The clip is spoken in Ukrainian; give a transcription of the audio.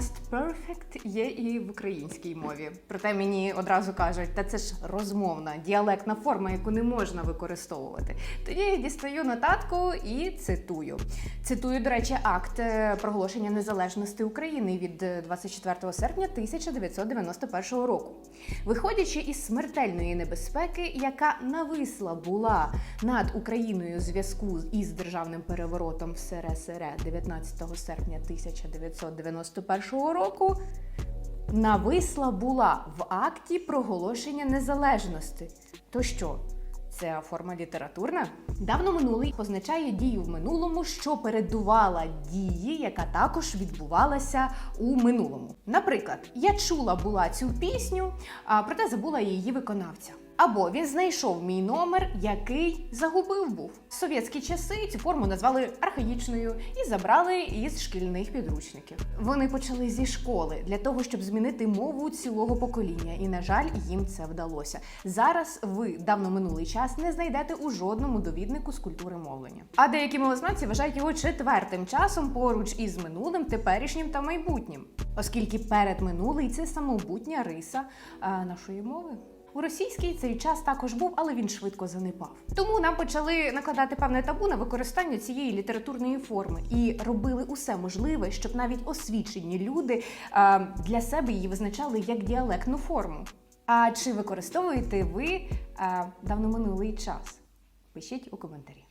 más perfect є і в українській мові. Проте мені одразу кажуть, та це ж розмовна, діалектна форма, яку не можна використовувати. Тоді я дістаю нотатку і цитую. Цитую, до речі, акт е, проголошення незалежності України від е, 24 серпня 1991 року. Виходячи із смертельної небезпеки, яка нависла була над Україною у зв'язку із державним переворотом в СРСР 19 серпня 1991 року, нависла була в акті проголошення незалежності. То що? Це форма літературна. Давно минулий позначає дію в минулому, що передувала дії, яка також відбувалася у минулому. Наприклад, я чула була цю пісню, а проте забула її виконавця. Або він знайшов мій номер, який загубив був. В совєтські часи цю форму назвали архаїчною і забрали із шкільних підручників. Вони почали зі школи для того, щоб змінити мову цілого покоління, і на жаль, їм це вдалося. Зараз ви давно минулий час не знайдете у жодному довіднику з культури мовлення. А деякі мовознавці вважають його четвертим часом поруч із минулим, теперішнім та майбутнім, оскільки перед минулий це самобутня риса а, нашої мови. У російській цей час також був, але він швидко занепав. Тому нам почали накладати певне табу на використання цієї літературної форми і робили усе можливе, щоб навіть освічені люди а, для себе її визначали як діалектну форму. А чи використовуєте ви а, давно минулий час? Пишіть у коментарі.